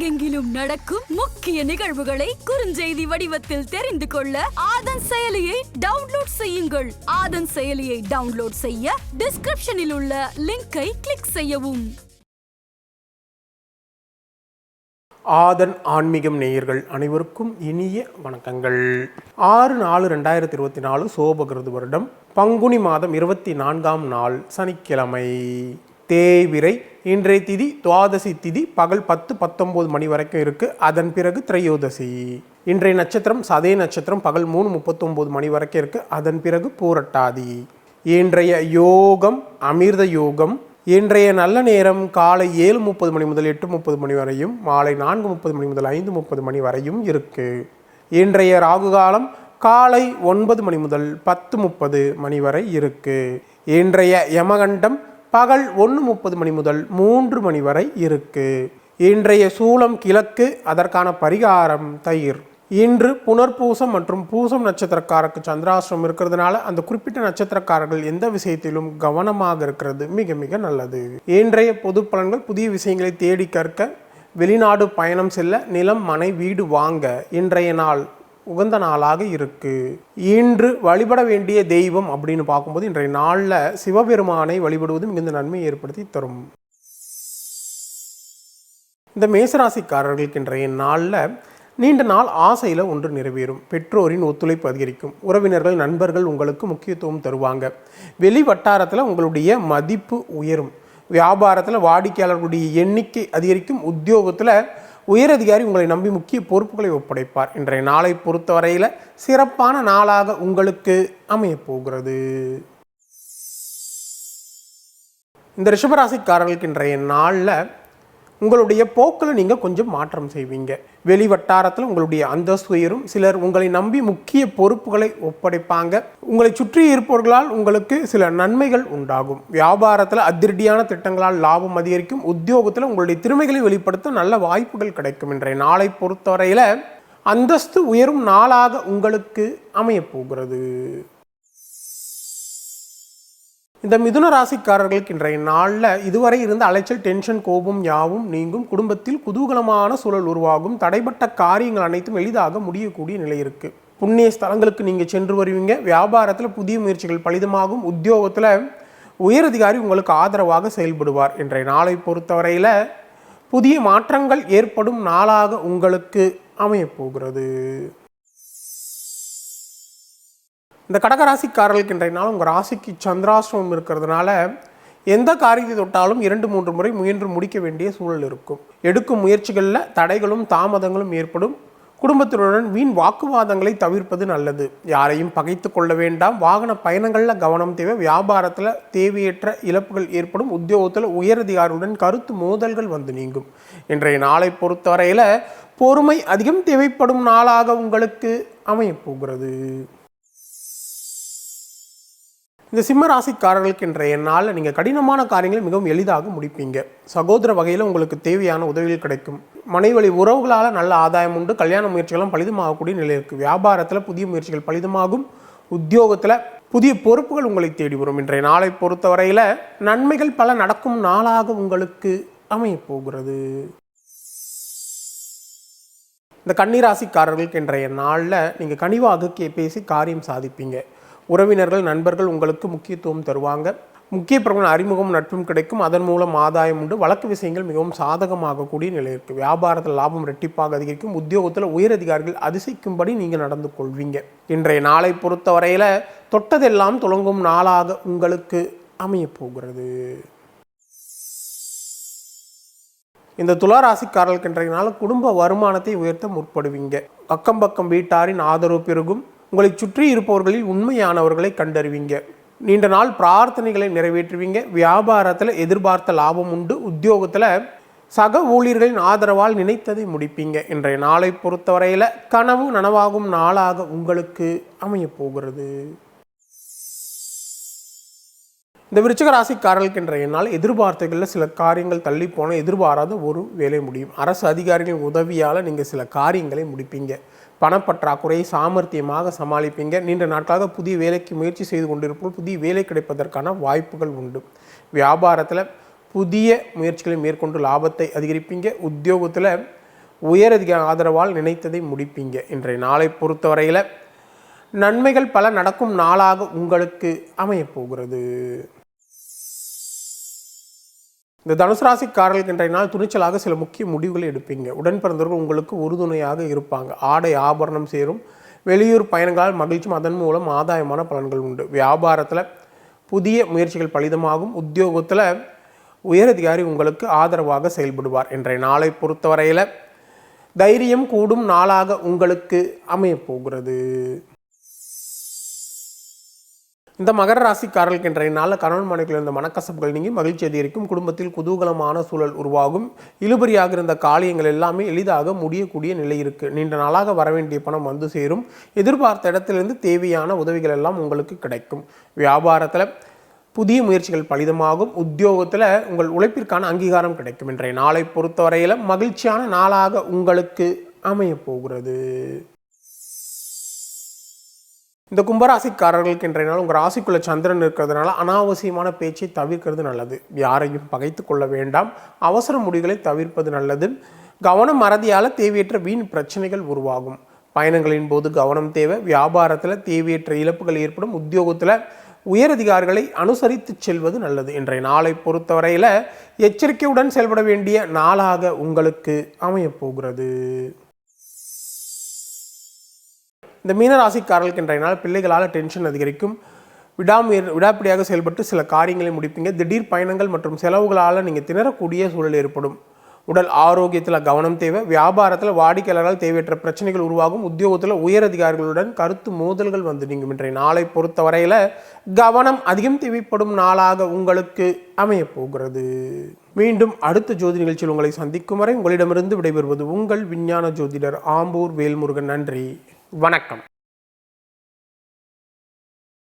உலகெங்கிலும் நடக்கும் முக்கிய நிகழ்வுகளை குறுஞ்செய்தி வடிவத்தில் தெரிந்து கொள்ள ஆதன் செயலியை டவுன்லோட் செய்யுங்கள். ஆதன் செயலியை டவுன்லோட் செய்ய டிஸ்கிரிப்ஷனில் உள்ள லிங்கை கிளிக் செய்யவும். ஆதன் ஆன்மீகம் நேயர்கள் அனைவருக்கும் இனிய வணக்கங்கள். ஆறு நாலு ரெண்டாயிரத்தி இருபத்தி நாலு சோபகிருது வருடம் பங்குனி மாதம் இருபத்தி நான்காம் நாள் சனிக்கிழமை. தேய்விரை. இன்றைய திதி துவாதசி திதி பகல் பத்து பத்தொம்போது மணி வரைக்கும் இருக்குது அதன் பிறகு திரையோதசி. இன்றைய நட்சத்திரம் சதய நட்சத்திரம் பகல் மூணு முப்பத்தொம்போது மணி வரைக்கும் இருக்குது அதன் பிறகு பூரட்டாதி. இன்றைய யோகம் அமிர்த யோகம். இன்றைய நல்ல நேரம் காலை ஏழு முப்பது மணி முதல் எட்டு முப்பது மணி வரையும் மாலை நான்கு முப்பது மணி முதல் ஐந்து முப்பது மணி வரையும் இருக்குது இன்றைய ராகு காலம் காலை ஒன்பது மணி முதல் பத்து முப்பது மணி வரை இருக்குது இன்றைய யமகண்டம் பகல் ஒன்று முப்பது மணி முதல் மூன்று மணி வரை இருக்கு. இன்றைய சூலம் கிழக்கு அதற்கான பரிகாரம் தயிர். இன்று புனர்பூசம் மற்றும் பூசம் நட்சத்திரக்காரருக்கு சந்திராசிரம் இருக்கிறதுனால அந்த குறிப்பிட்ட நட்சத்திரக்காரர்கள் எந்த விஷயத்திலும் கவனமாக இருக்கிறது மிக மிக நல்லது. இன்றைய பொது பலன்கள் புதிய விஷயங்களை தேடி கற்க வெளிநாடு பயணம் செல்ல நிலம் மனை வீடு வாங்க இன்றைய நாள் உகந்த நாளாக இருக்குது இன்று வழிபட வேண்டிய தெய்வம் அப்படின்னு பார்க்கும்போது இன்றைய நாளில் சிவபெருமானை வழிபடுவது மிகுந்த நன்மை ஏற்படுத்தி தரும். இந்த மேசராசிக்காரர்களுக்கு இன்றைய நாளில் நீண்ட நாள் ஆசையில் ஒன்று நிறைவேறும். பெற்றோரின் ஒத்துழைப்பு அதிகரிக்கும். உறவினர்கள் நண்பர்கள் உங்களுக்கு முக்கியத்துவம் தருவாங்க. வெளி வட்டாரத்தில் உங்களுடைய மதிப்பு உயரும். வியாபாரத்தில் வாடிக்கையாளர்களுடைய எண்ணிக்கை அதிகரிக்கும். உத்தியோகத்தில் உயரதிகாரி உங்களை நம்பி முக்கிய பொறுப்புகளை ஒப்படைப்பார். இன்றைய நாளை பொறுத்தவரையில் சிறப்பான நாளாக உங்களுக்கு அமையப்போகிறது இந்த ரிஷபராசிக்காரர்களுக்கு இன்றைய நாளில் உங்களுடைய போக்கில் நீங்கள் கொஞ்சம் மாற்றம் செய்வீங்க. வெளி வட்டாரத்தில் உங்களுடைய அந்தஸ்து உயரும். சிலர் உங்களை நம்பி முக்கிய பொறுப்புகளை ஒப்படைப்பாங்க. உங்களை சுற்றி இருப்பவர்களால் உங்களுக்கு சில நன்மைகள் உண்டாகும். வியாபாரத்தில் அதிரடியான திட்டங்களால் லாபம் அதிகரிக்கும். உத்தியோகத்தில் உங்களுடைய திறமைகளை வெளிப்படுத்த நல்ல வாய்ப்புகள் கிடைக்கும் இன்றைய நாளை பொறுத்தவரையில் அந்தஸ்து உயரும் நாளாக உங்களுக்கு அமையப் போகிறது இந்த மிதுன ராசிக்காரர்களுக்கு இன்றைய நாளில் இதுவரை இருந்த அலைச்சல் டென்ஷன் கோபம் யாவும் நீங்கும். குடும்பத்தில் குதூகலமான சூழல் உருவாகும். தடைப்பட்ட காரியங்கள் அனைத்தும் எளிதாக முடியக்கூடிய நிலை இருக்கு. புண்ணிய ஸ்தலங்களுக்கு நீங்கள் சென்று வருவீங்க. வியாபாரத்தில் புதிய முயற்சிகள் பலிதமாகும். உத்தியோகத்தில் உயரதிகாரி உங்களுக்கு ஆதரவாக செயல்படுவார். இன்றைய நாளை பொறுத்தவரையில் புதிய மாற்றங்கள் ஏற்படும் நாளாக உங்களுக்கு அமையப்போகிறது இந்த கடகராசிக்காரர்களுக்கு இன்றைய நாள் உங்கள் ராசிக்கு சந்திராசிரமம் இருக்கிறதுனால எந்த காரியத்தை தொட்டாலும் இரண்டு மூன்று முறை முயன்று முடிக்க வேண்டிய சூழல் இருக்கும். எடுக்கும் முயற்சிகளில் தடைகளும் தாமதங்களும் ஏற்படும். குடும்பத்தினருடன் வீண் வாக்குவாதங்களை தவிர்ப்பது நல்லது. யாரையும் பகைத்து கொள்ள வேண்டாம். வாகன பயணங்களில் கவனம் தேவை. வியாபாரத்தில் தேவையற்ற இழப்புகள் ஏற்படும். உத்தியோகத்தில் உயரதிகாரியுடன் கருத்து மோதல்கள் வந்து நீங்கும். இன்றைய நாளை பொறுத்தவரையில் பொறுமை அதிகம் தேவைப்படும் நாளாக உங்களுக்கு அமையப் போகிறது. இந்த சிம்ம ராசிக்காரர்களுக்கு இன்றைய நாளில் நீங்கள் கடினமான காரியங்களை மிகவும் எளிதாக முடிப்பீங்க. சகோதர வகையில் உங்களுக்கு தேவையான உதவிகள் கிடைக்கும். மனைவழி உறவுகளால் நல்ல ஆதாயம் உண்டு. கல்யாண முயற்சிகளும் பலிதமாகக்கூடிய நிலை இருக்குது வியாபாரத்தில் புதிய முயற்சிகள் பலிதமாகும். உத்தியோகத்தில் புதிய பொறுப்புகள் உங்களை தேடி வரும். இன்றைய நாளை பொறுத்தவரையில் நன்மைகள் பல நடக்கும் நாளாக உங்களுக்கு அமையப்போகிறது. இந்த கன்னிராசிக்காரர்களுக்கு இன்றைய நாளில் நீங்கள் கனிவாக கே பேசி காரியம் சாதிப்பீங்க. உறவினர்கள் நண்பர்கள் உங்களுக்கு முக்கியத்துவம் தருவாங்க. முக்கிய பிரபல அறிமுகம் நட்பும் கிடைக்கும். அதன் மூலம் ஆதாயம் உண்டு. வழக்கு விஷயங்கள் மிகவும் சாதகமாகக்கூடிய நிலை இருக்குது வியாபாரத்தில் லாபம் ரெட்டிப்பாக அதிகரிக்கும். உத்தியோகத்தில் உயரதிகாரிகள் அதிசயிக்கும்படி நீங்கள் நடந்து கொள்வீங்க. இன்றைய நாளை பொறுத்தவரையில் தொட்டதெல்லாம் தொடங்கும் நாளாக உங்களுக்கு அமையப்போகிறது இந்த துளாராசிக்காரர்களுக்கு இன்றைய நாள் குடும்ப வருமானத்தை உயர்த்த முற்படுவீங்க. அக்கம் பக்கம் வீட்டாரின் ஆதரவு பெருகும். உங்களை சுற்றி இருப்பவர்களில் உண்மையானவர்களை கண்டறிவீங்க. நீண்ட நாள் பிரார்த்தனைகளை நிறைவேற்றுவீங்க. வியாபாரத்தில் எதிர்பார்த்த லாபம் உண்டு. உத்தியோகத்தில் சக ஊழியர்களின் ஆதரவால் நினைத்ததை முடிப்பீங்க. இன்றைய நாளை பொறுத்தவரையில் கனவு நனவாகும் நாளாக உங்களுக்கு அமையப் போகிறது. இந்த விருச்சிக ராசிக்காரர்களுக்கு இன்றைய நாள் எதிர்பார்த்தைகளில் சில காரியங்கள் தள்ளி போன எதிர்பாராத ஒரு வேலை முடியும். அரசு அதிகாரிகளின் உதவியால் நீங்கள் சில காரியங்களை முடிப்பீங்க. பணப்பற்றாக்குறையை சாமர்த்தியமாக சமாளிப்பீங்க. நீண்ட நாட்களாக புதிய வேலைக்கு முயற்சி செய்து கொண்டிருப்போம். புதிய வேலை கிடைப்பதற்கான வாய்ப்புகள் உண்டு. வியாபாரத்தில் புதிய முயற்சிகளை மேற்கொண்டு லாபத்தை அதிகரிப்பீங்க. உத்தியோகத்தில் உயரதிக ஆதரவால் நினைத்ததை முடிப்பீங்க. இன்றைய நாளை பொறுத்தவரையில் நன்மைகள் பல நடக்கும் நாளாக உங்களுக்கு அமையப் போகிறது. இந்த தனுசு ராசிக்காரர்களுக்கு இன்றைய நாள் துணிச்சலாக சில முக்கிய முடிவுகளை எடுப்பீங்க. உடன் பிறந்தவர்கள் உங்களுக்கு உறுதுணையாக இருப்பாங்க. ஆடை ஆபரணம் சேரும். வெளியூர் பயணங்களால் மகிழ்ச்சியும் அதன் மூலம் ஆதாயமான பலன்கள் உண்டு. வியாபாரத்தில் புதிய முயற்சிகள் பலிதமாகும். உத்தியோகத்தில் உயரதிகாரி உங்களுக்கு ஆதரவாக செயல்படுவார். இன்றைய நாளை பொறுத்தவரையில் தைரியம் கூடும் நாளாக உங்களுக்கு அமையப் போகிறது இந்த மகர ராசிக்காரர்களுக்கு இன்றைய நாளில் கணவன் மனைவிகள் இருந்த மனக்கசப்புகள் நீங்கி மகிழ்ச்சி அதிகரிக்கும். குடும்பத்தில் குதூகலமான சூழல் உருவாகும். இழுபறியாக இருந்த காரியங்கள் எல்லாமே எளிதாக முடியக்கூடிய நிலை இருக்கு. நீண்ட நாளாக வர வேண்டிய பணம் வந்து சேரும். எதிர்பார்த்த இடத்திலிருந்து தேவையான உதவிகள் எல்லாம் உங்களுக்கு கிடைக்கும். வியாபாரத்தில் புதிய முயற்சிகள் பலிதமாகும். உத்தியோகத்தில் உங்கள் உழைப்பிற்கான அங்கீகாரம் கிடைக்கும். இன்றைய நாளை பொறுத்தவரையில் மகிழ்ச்சியான நாளாக உங்களுக்கு அமையப் போகிறது. இந்த கும்பராசிக்காரர்களுக்கு இன்றைய நாள் உங்கள் ராசிக்குள்ள சந்திரன் இருக்கிறதுனால அனாவசியமான பேச்சை தவிர்க்கிறது நல்லது. யாரையும் பகைத்து கொள்ள வேண்டாம். அவசர முடிவுகளை தவிர்ப்பது நல்லது. கவனம் மறதியால் தேவையற்ற வீண் பிரச்சனைகள் உருவாகும். பயணங்களின் போது கவனம் தேவை. வியாபாரத்தில் தேவையற்ற இழப்புகள் ஏற்படும். உத்தியோகத்தில் உயரதிகாரிகளை அனுசரித்து செல்வது நல்லது. இன்றைய நாளை பொறுத்தவரையில் எச்சரிக்கையுடன் செயல்பட வேண்டிய நாளாக உங்களுக்கு அமையப்போகிறது இந்த மீனராசிக்காரர்களுக்கு இன்றைய நாள் பிள்ளைகளால் டென்ஷன் அதிகரிக்கும். விடாமுயர் விடாப்பிடியாக செயல்பட்டு சில காரியங்களை முடிப்பீங்க. திடீர் பயணங்கள் மற்றும் செலவுகளால் நீங்கள் திணறக்கூடிய சூழல் ஏற்படும். உடல் ஆரோக்கியத்தில் கவனம் தேவை. வியாபாரத்தில் வாடிக்கையாளரால் தேவையற்ற பிரச்சனைகள் உருவாகும். உத்தியோகத்தில் உயர் அதிகாரிகளுடன் கருத்து மோதல்கள் வந்து நீங்கும். இன்றைய நாளை பொறுத்தவரையில் கவனம் அதிகம் தேவைப்படும் நாளாக உங்களுக்கு அமையப் போகிறது. மீண்டும் அடுத்த ஜோதி நிகழ்ச்சியில் உங்களை சந்திக்கும் வரை உங்களிடமிருந்து விடைபெறுவது உங்கள் விஞ்ஞான ஜோதிடர் ஆம்பூர் வேல்முருகன். நன்றி. வணக்கம்.